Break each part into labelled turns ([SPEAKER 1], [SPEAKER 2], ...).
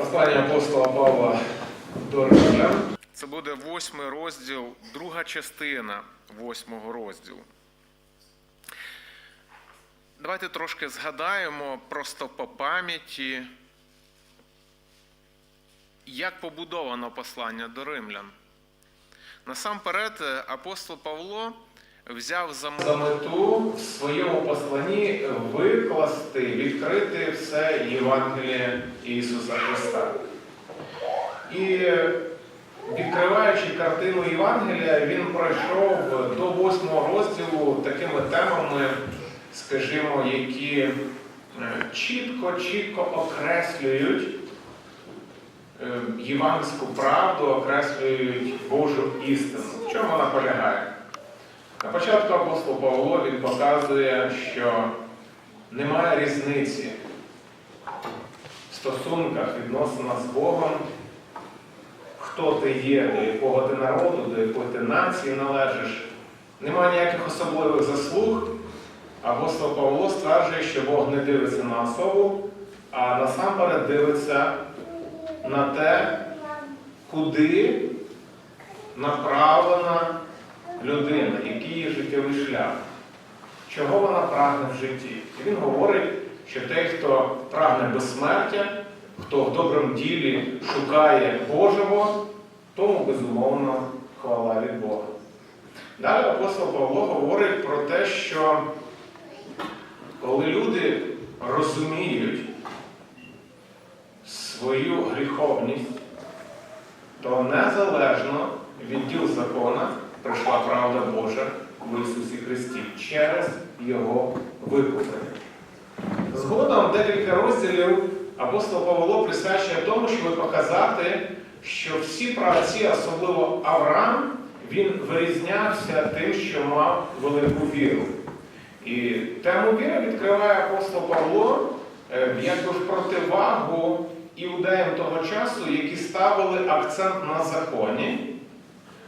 [SPEAKER 1] Послання апостола Павла до Римлян.
[SPEAKER 2] Це буде восьмий розділ, друга частина восьмого розділу. Давайте трошки згадаємо просто по пам'яті, як побудовано послання до римлян. Насамперед, апостол Павло взяв за
[SPEAKER 1] мету в своєму посланні викласти, відкрити все Євангеліє Ісуса Христа. І відкриваючи картину Євангелія, він пройшов до восьмого розділу такими темами, скажімо, які е, чітко, чітко окреслюють е, євангельську правду, окреслюють Божу істину. В чому вона полягає? На початку апостол Павло він показує, що немає різниці в стосунках відносина з Богом, хто ти є, до якого ти народу, до якої ти нації належиш. Немає ніяких особливих заслуг. Апостол Павло стверджує, що Бог не дивиться на особу, а насамперед дивиться на те, куди направлена людина, який є життєвий шлях, чого вона прагне в житті. І він говорить, що той, хто прагне безсмертя, хто в доброму ділі шукає Божого, тому безумовно хвала від Бога. Далі апостол Павло говорить про те, що коли люди розуміють свою гріховність, то незалежно від діл закона прийшла правда Божа в Ісусі Христі через Його викуплення. Згодом декілька розділів апостол Павло присвячує тому, щоб показати, що всі праці, особливо Авраам, він вирізнявся тим, що мав велику віру. І тему віри відкриває апостол Павло е, якби в противагу іудеям того часу, які ставили акцент на законі.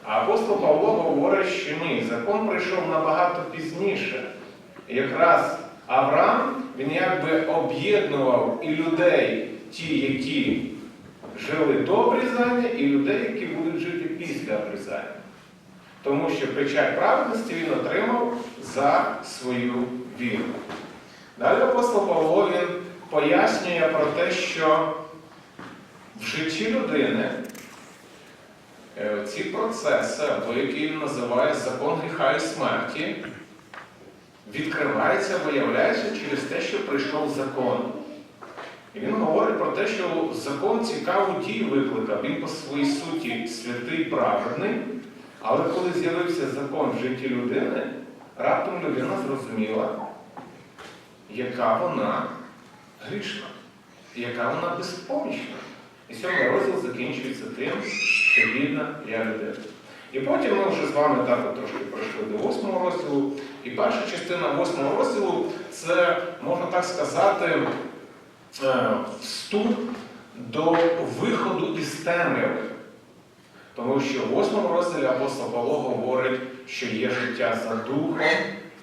[SPEAKER 1] А апостол Павло говорить, що ні, закон прийшов набагато пізніше. Якраз Авраам, він якби об'єднував і людей, ті, які жили до обрізання, і людей, які будуть жити після обрізання. Тому що печать праведності він отримав за свою віру. Далі апостол Павло він пояснює про те, що в житті людини ці процеси, або які він називає закон гріха і смерті, відкриваються, виявляються через те, що прийшов закон. І він говорить про те, що закон цікаву дію викликав. Він по своїй суті святий праведний, але коли з'явився закон в житті людини, раптом людина зрозуміла, яка вона грішна, яка вона безпомічна. І сьомий розділ закінчується тим, що бідна я людина. І потім ми вже з вами так трошки пройшли до восьмого розділу. І перша частина восьмого розділу це, можна так сказати, е, вступ до виходу із темряви. Тому що в восьмому розділі апостол Павло говорить, що є життя за духом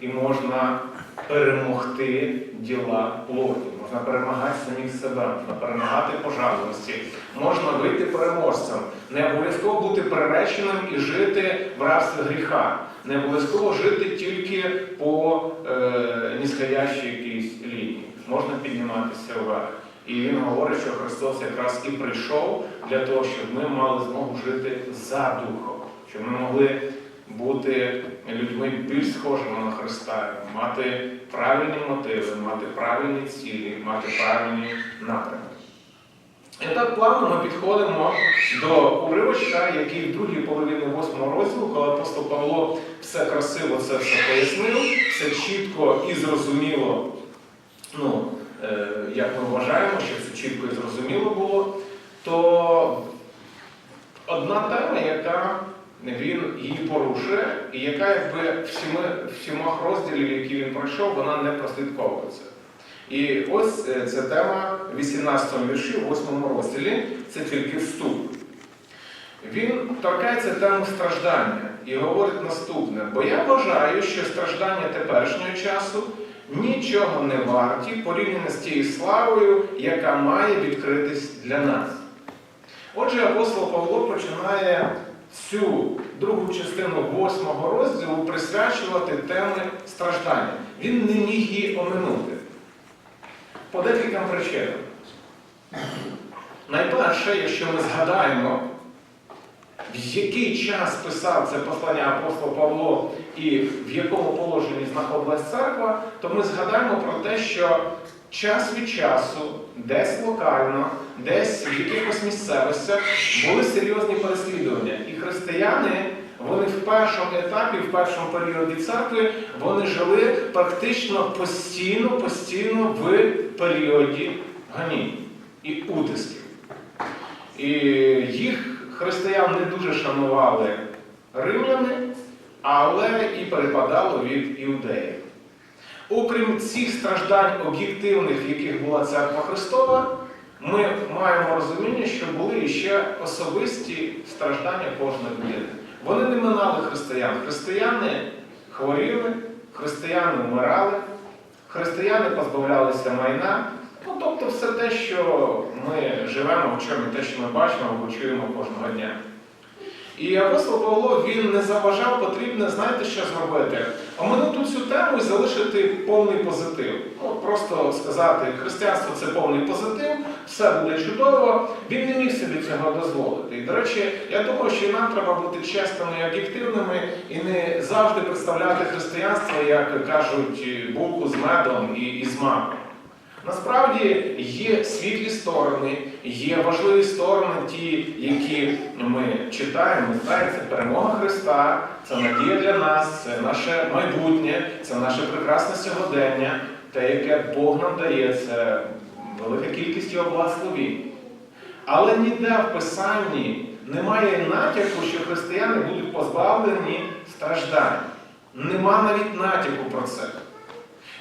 [SPEAKER 1] і можна перемогти діла плоті, можна перемагати самих себе, можна перемагати пожадливості, можна вийти переможцем, не обов'язково бути приреченим і жити в рабстві гріха, не обов'язково жити тільки по е, нісходящій якійсь лінії. Можна підніматися вверх. І він говорить, що Христос якраз і прийшов для того, щоб ми мали змогу жити за духом, щоб ми могли бути людьми більш схожими на Христа, мати правильні мотиви, мати правильні цілі, мати правильні напрямки. І так плавно ми підходимо до уривочка, який в другій половині восьмого розділу, коли апостол Павло все красиво це все пояснив, все чітко і зрозуміло. Ну, е, як ми вважаємо, що це чітко і зрозуміло було, то одна тема, яка він її порушує, і яка якби всіми, всімох розділів, які він пройшов, вона не прослідковується. І ось е, ця тема в 18 вірші, в 8 розділі, це тільки вступ. Він торкається тему страждання і говорить наступне: бо я вважаю, що страждання теперішнього часу нічого не варті порівняно з тією славою, яка має відкритись для нас. Отже, апостол Павло починає цю другу частину восьмого розділу присвячувати теми страждання. Він не міг її оминути. По декільком причинам. Найперше, якщо ми згадаємо, в який час писав це послання апостол Павло і в якому положенні знаходилась церква, то ми згадаємо про те, що час від часу, десь локально, десь в якихось місцевостях були серйозні переслідування. І християни, вони в першому етапі, в першому періоді церкви, вони жили практично постійно, постійно в періоді ганінь і утисків. І їх християн не дуже шанували римляни, але і перепадало від іудеїв. Окрім цих страждань об'єктивних, яких була церква Христова, ми маємо розуміння, що були ще особисті страждання кожної людини. Вони не минали християн. Християни хворіли, християни вмирали, християни позбавлялися майна. Ну, тобто все те, що ми живемо в чому, те, що ми бачимо або чуємо кожного дня. І апостол Павло він не заважав потрібне, знаєте, що зробити? Оминути цю тему і залишити повний позитив. Ну, просто сказати, християнство це повний позитив, все буде чудово. Він не міг собі цього дозволити. І, до речі, я думаю, що і нам треба бути чесними і об'єктивними і не завжди представляти християнство, як кажуть, булку з медом і, і з маком. Насправді є світлі сторони, є важливі сторони, ті, які ми читаємо, знаємо, це перемога Христа, це надія для нас, це наше майбутнє, це наше прекрасне сьогодення, те, яке Бог нам дає, це велика кількість його благословінь. Але ніде в Писанні немає натяку, що християни будуть позбавлені страждань. Нема навіть натяку про це.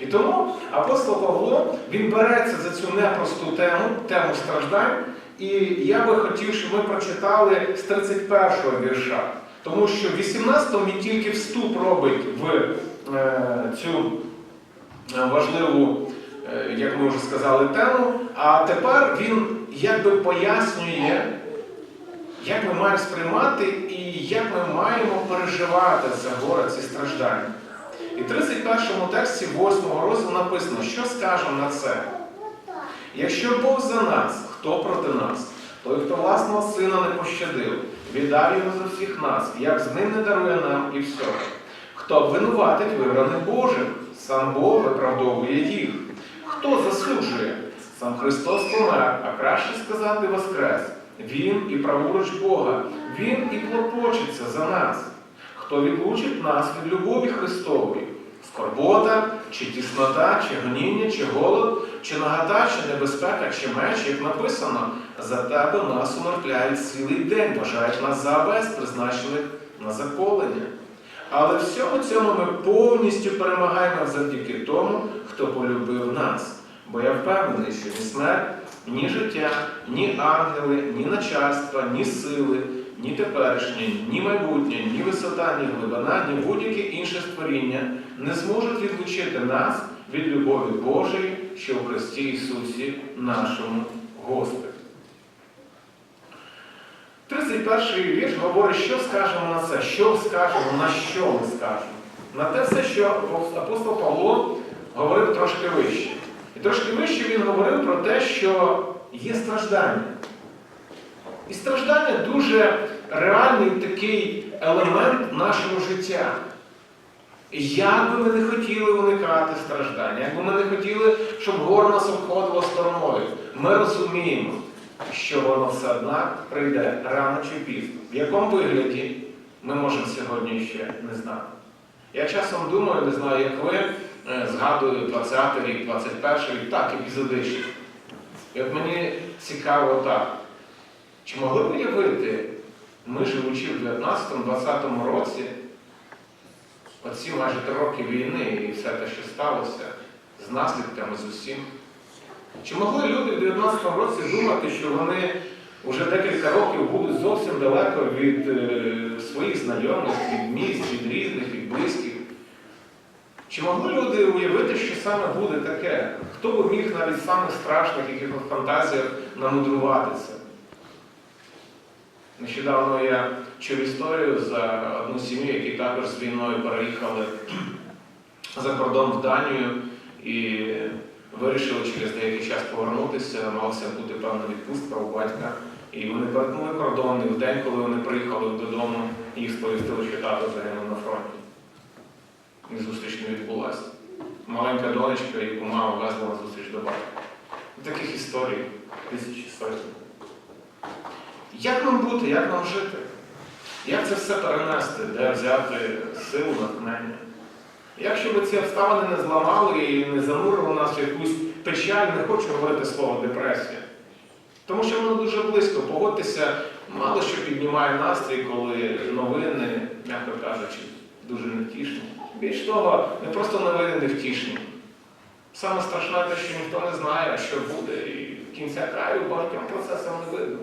[SPEAKER 1] І тому апостол Павло він береться за цю непросту тему, тему страждань. І я би хотів, щоб ми прочитали з 31-го вірша. Тому що в 18-му він тільки вступ робить в е, цю е, важливу, е, як ми вже сказали, тему. А тепер він якби пояснює, як ми маємо сприймати і як ми маємо переживати це горе, ці страждання. І в 31 тексті 8 розділу написано, що скажемо на це. Якщо Бог за нас, хто проти нас? Той, хто власного сина не пощадив, віддав його за всіх нас, як з ним не дарує нам і все. Хто обвинуватить вибраних Божих, сам Бог виправдовує їх. Хто засуджує? Сам Христос помер, а краще сказати Воскрес. Він і праворуч Бога, Він і клопочеться за нас. Хто відлучить нас від любові Христової? Скорбота, чи тіснота, чи гоніння, чи голод, чи нагота, чи небезпека, чи меч, як написано, за тебе нас умертвляють цілий день, вважають нас за обез, призначених на заколення. Але всьому цьому ми повністю перемагаємо завдяки тому, хто полюбив нас. Бо я впевнений, що ні смерть, ні життя, ні ангели, ні начальства, ні сили, ні теперішнє, ні майбутнє, ні висота, ні глибина, ні будь-яке інше створіння не зможуть відлучити нас від любові Божої, що в Христі Ісусі нашому Господі. 31 вірш говорить, що скажемо на це, що скажемо, на що ми скажемо. На те все, що апостол Павло говорив трошки вище. І трошки вище він говорив про те, що є страждання. І страждання дуже реальний такий елемент нашого життя. Як би ми не хотіли уникати страждання, як би ми не хотіли, щоб горе нас обходило стороною, ми розуміємо, що воно все однак прийде рано чи пізно. В якому вигляді ми можемо сьогодні ще не знати. Я часом думаю, не знаю, як ви, е, згадую 20 рік, 21 рік, так, епізодично. І от мені цікаво так. Чи могли б уявити, ми живучи в 19-20 році, оці майже три роки війни і все те, що сталося, з наслідками з усім? Чи могли люди в 19 році думати, що вони вже декілька років будуть зовсім далеко від е, своїх знайомих, від місць, від різних, від близьких? Чи могли люди уявити, що саме буде таке? Хто би міг навіть в самих страшних якихось фантазіях намудрувати це? Нещодавно я чув історію за одну сім'ю, які також з війною переїхали за кордон в Данію і вирішили через деякий час повернутися. Малася бути певна відпустка у батька. І вони перетнули кордон, і в день, коли вони приїхали додому, їх сповістили, що тато загинув на фронті. І зустріч не відбулася. Маленька донечка, яку мама везла на зустріч до батька. Таких історій тисячі сотень. Як нам бути, як нам жити? Як це все перенести, де взяти силу, натхнення? Як щоб ці обставини не зламали і не занурили нас в якусь печаль, не хочу говорити слово депресія. Тому що воно дуже близько. Погодьтеся, мало що піднімає настрій, коли новини, м'яко кажучи, дуже невтішні. Більш того, не просто новини невтішні. Саме страшне те, що ніхто не знає, що буде, і кінця краю багатьом процесам не видно.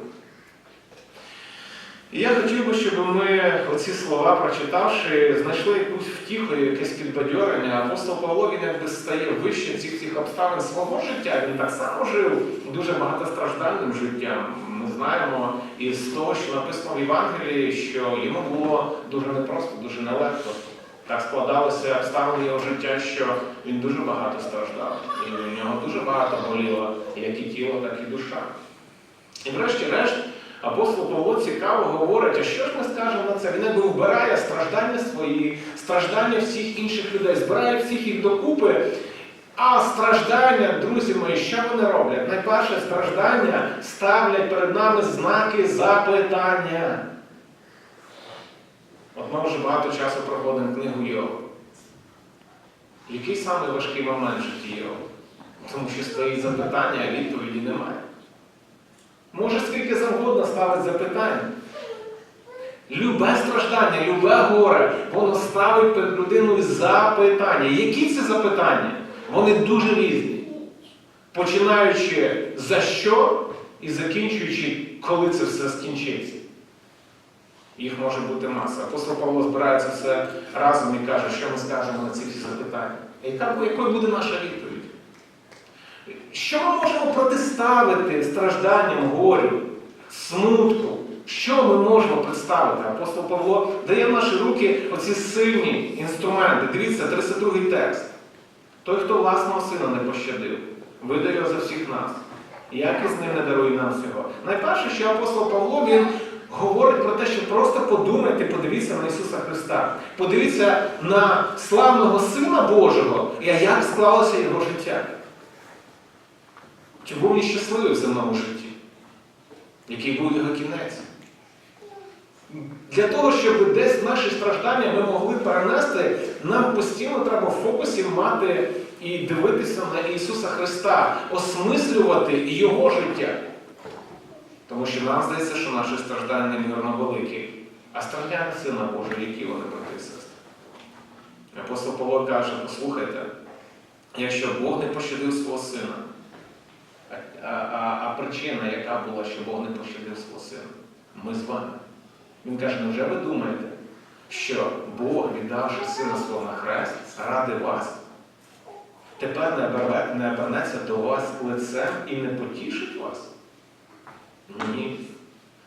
[SPEAKER 1] І я хотів би, щоб ми оці слова, прочитавши, знайшли якусь втіху, якесь підбадьорення. Апостол Павло він якби стає вище цих цих обставин свого життя. Він так само жив дуже багатостраждальним життям. Ми знаємо із того, що написано в Євангелії, що йому було дуже непросто, дуже нелегко. Так складалися обставини його життя, що він дуже багато страждав. І в нього дуже багато боліло, як і тіло, так і душа. І врешті-решт. Апостол Павло цікаво говорить, а що ж ми скажемо на це? Він якби вбирає страждання свої, страждання всіх інших людей, збирає всіх їх докупи. А страждання, друзі мої, що вони роблять? Найперше страждання ставлять перед нами знаки запитання. От ми вже багато часу проходимо книгу Йова. Який самий важкий момент житті Йова? Тому що стоїть запитання, а відповіді немає. Може скільки завгодно ставить запитання. Любе страждання, любе горе, воно ставить перед людиною запитання. Які це запитання? Вони дуже різні. Починаючи за що і закінчуючи, коли це все скінчиться. Їх може бути маса. Апостол Павло збирає це все разом і каже, що ми скажемо на ці всі запитання. Яка, якою буде наша відповідь? Що ми можемо протиставити стражданням, горю, смутку? Що ми можемо представити? Апостол Павло дає в наші руки оці сильні інструменти. Дивіться, 32 текст. Той, хто власного сина не пощадив, видає за всіх нас. Як із ним не дарує нам всього? Найперше, що апостол Павло він говорить про те, що просто подумайте, подивіться на Ісуса Христа. Подивіться на славного Сина Божого, і як склалося його життя. Чи був він щасливий в земному житті? Який був його кінець? Для того, щоб десь наші страждання ми могли перенести, нам постійно треба в фокусі мати і дивитися на Ісуса Христа, осмислювати Його життя. Тому що нам здається, що наші страждання немірно великі, а страждання Сина Божого, які вони брати і. Апостол Павло каже, послухайте, якщо Бог не пощадив свого сина, а, а, а причина, яка була, що Бог не пощадив свого сина? Ми з вами. Він каже, невже ви думаєте, що Бог, віддавши сина свого на хрест, ради вас, тепер не оберне- не обернеться до вас лицем і не потішить вас? Ні.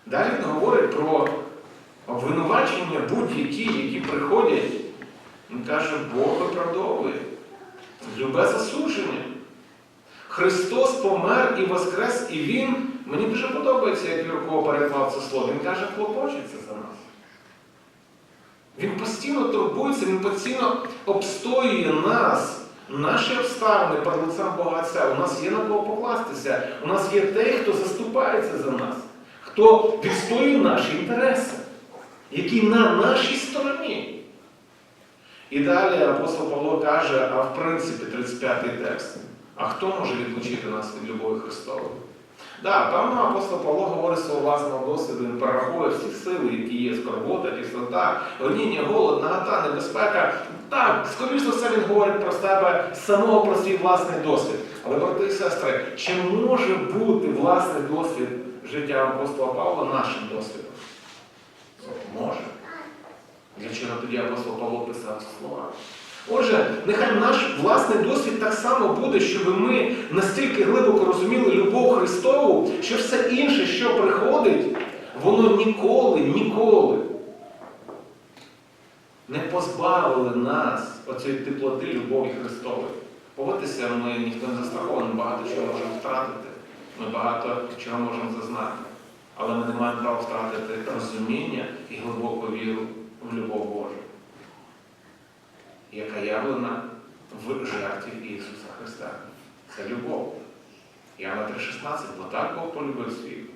[SPEAKER 1] Далі він говорить про обвинувачення будь-які, які приходять. Він каже, Бог виправдовує. Любе засудження. Христос помер і воскрес, і Він, мені дуже подобається, як Юрко переклав це слово, він каже, клопочеться за нас. Він постійно турбується, він постійно обстоює нас, наші обставини перед лицем Бога Отця. У нас є на кого покластися. У нас є той, хто заступається за нас, хто відстоює наші інтереси, який на нашій стороні. І далі апостол Павло каже, а в принципі, 35-й текст. А хто може відлучити нас від любові Христової? Да, певно, апостол Павло говорить свого власного досвіду, він перераховує всі сили, які є скорбота, кислота, гоніння, голод, нагота, небезпека. Так, скоріш за все, він говорить про себе самого про свій власний досвід. Але, брати і сестри, чи може бути власний досвід життя апостола Павла нашим досвідом? Може. Для чого тоді апостол Павло писав ці слова? Отже, нехай наш власний досвід так само буде, щоб ми настільки глибоко розуміли любов Христову, що все інше, що приходить, воно ніколи, ніколи не позбавили нас оцієї теплоти любові Христової. Поводьтеся, ми ніхто не застрахований, багато чого можемо втратити, ми багато чого можемо зазнати. Але ми не маємо права втратити розуміння і глибоку віру в любов Божу, яка явлена в жертві Ісуса Христа. Це любов. Яна 3,16, бо так Бог полюбив світ,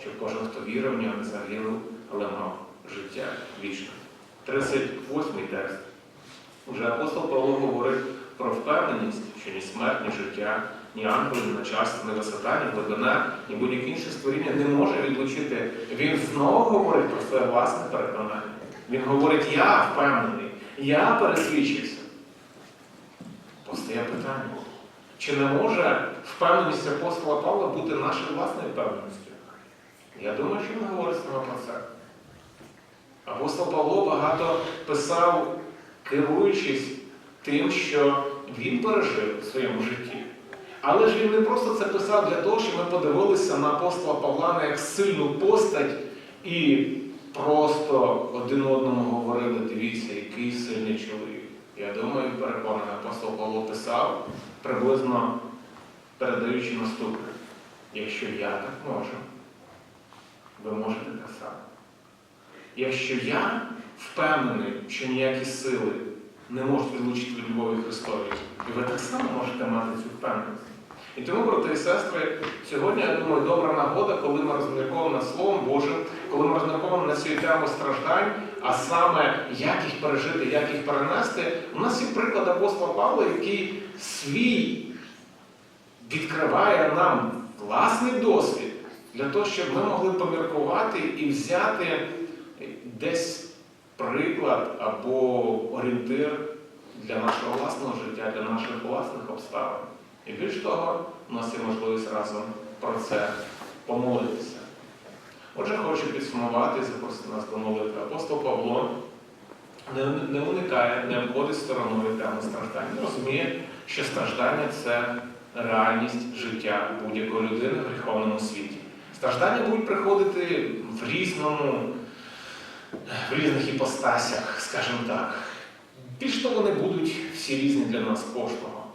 [SPEAKER 1] щоб кожен, хто вірив в нього, не загинув, але мав життя вічне. 38 текст. Уже апостол Павло говорить про впевненість, що ні смерть, ні життя, ні ангели, ні начальство, ні висота, ні глибина, ні будь-яке інше створіння не може відлучити. Він знову говорить про своє власне переконання. Він говорить, я впевнений, я пересвідчився. Постає питання. Чи не може впевненість апостола Павла бути нашою власною впевненістю? Я думаю, що він говорить саме про це. Апостол Павло багато писав, керуючись тим, що він пережив в своєму житті. Але ж він не просто це писав для того, щоб ми подивилися на апостола Павла як сильну постать і просто один одному говорили, дивіться, який сильний чоловік. Я думаю, переконаний, апостол Павло писав, приблизно передаючи наступне. Якщо я так можу, ви можете так само. Якщо я впевнений, що ніякі сили не можуть відлучити від любові Христової, і ви так само можете мати цю впевненість. І тому, брати і сестри, сьогодні, я думаю, добра нагода, коли ми розмірковуємо Словом Божим, коли ми розмірковуємо над цією темою страждань, а саме як їх пережити, як їх перенести. У нас є приклад апостола Павла, який свій відкриває нам власний досвід для того, щоб ми могли поміркувати і взяти десь приклад або орієнтир для нашого власного життя, для наших власних обставин. І більш того, у нас є можливість разом про це помолитися. Отже, хочу підсумувати запросити нас до молитви. Апостол Павло не, не уникає, не обходить стороною теми страждань. Він розуміє, що страждання це реальність життя будь-якої людини в гріховному світі. Страждання будуть приходити в різному, в різних іпостасях, скажімо так. Більш того, вони будуть всі різні для нас кожного.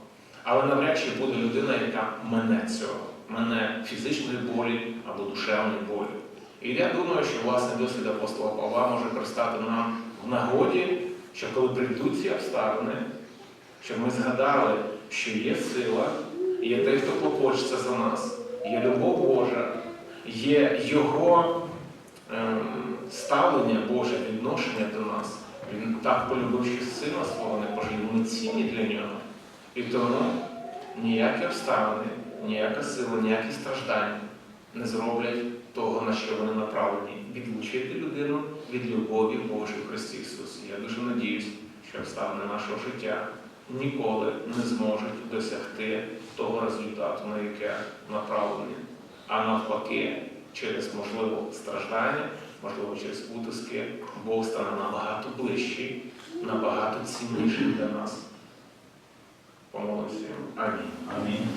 [SPEAKER 1] Але навряд чи буде людина, яка мене цього, мене фізичної болі або душевної болі. І я думаю, що власний досвід апостола Павла може пристати нам в нагоді, що коли прийдуть ці обставини, щоб ми згадали, що є сила, є той, хто клопочеться за нас, є любов Божа, є Його ем, ставлення Боже, відношення до нас. Він так полюбив, що сина свого не пожив. Ми цінні для нього. І тому ніякі обставини, ніяка сила, ніякі страждання не зроблять того, на що вони направлені, відлучити людину від любові Божої в Христі Ісусі. Я дуже надіюсь, що обставини нашого життя ніколи не зможуть досягти того результату, на яке направлені. А навпаки, через можливо страждання, можливо, через утиски, Бог стане набагато ближчий, набагато цінніший для нас. Помолимося. Амінь.
[SPEAKER 3] Амінь.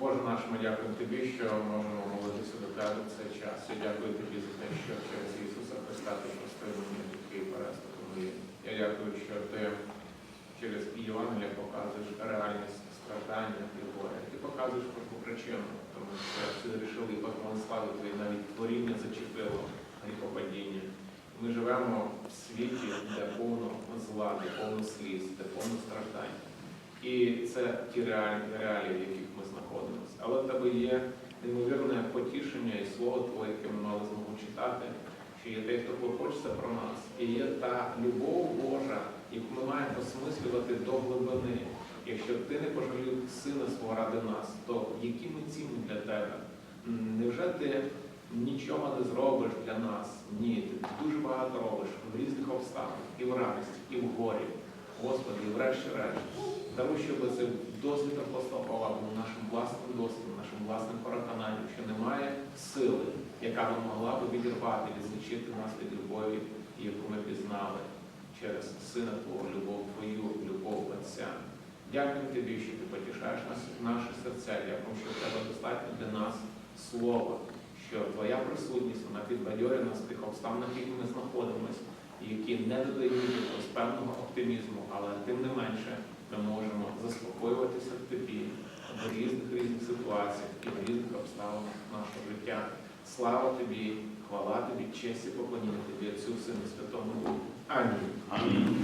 [SPEAKER 1] Боже наш, ми дякуємо Тобі, що можемо молитися до Тебе в цей час. Я дякую Тобі за те, що через Ісуса Христа Ти простив мені такий переступ мої. Я дякую, що Ти через Євангелія показуєш реальність страждання і горя. Ти показуєш кожну причину, тому що ти вирішив і поклон слави Твої навіть творіння зачепило гріхопадіння. Ми живемо в світі, де повно зла, де повно сліз, де повно страждань. І це ті реалії, в яких ми знаходимося. Але в тебе є неймовірне потішення і слово Твоє, яке ми мали змогу читати, що є той, хто клопочеться про нас. І є та любов Божа, яку ми маємо осмислювати до глибини. Якщо ти не пожалів сина свого ради нас, то які ми цінні для тебе? Невже ти нічого не зробиш для нас? Ні, ти дуже багато робиш в різних обставинах, і в радості, і в горі. Господи, врешті-решт, даруй, щоб цей досвід апостола Павла був нашим власним досвідом, власним переконанням, що немає сили, яка б могла б відірвати, відзначити нас від любові, яку ми пізнали через Сина Твого, любов Твою, любов Отця. Дякую тобі, що ти потішаєш нас, наше серця. Дякую, що в тебе достатньо для нас слова, що твоя присутність вона підбадьорює нас в тих обставинах, яких ми знаходимося, які не додають якогось певного оптимізму, але тим не менше ми можемо заспокоюватися в тобі в різних різних ситуаціях і в різних обставинах нашого життя. Слава тобі, хвала тобі, честь і поклоніння тобі, Отцю, Сину, Святому Духу. Амінь.
[SPEAKER 3] Амінь.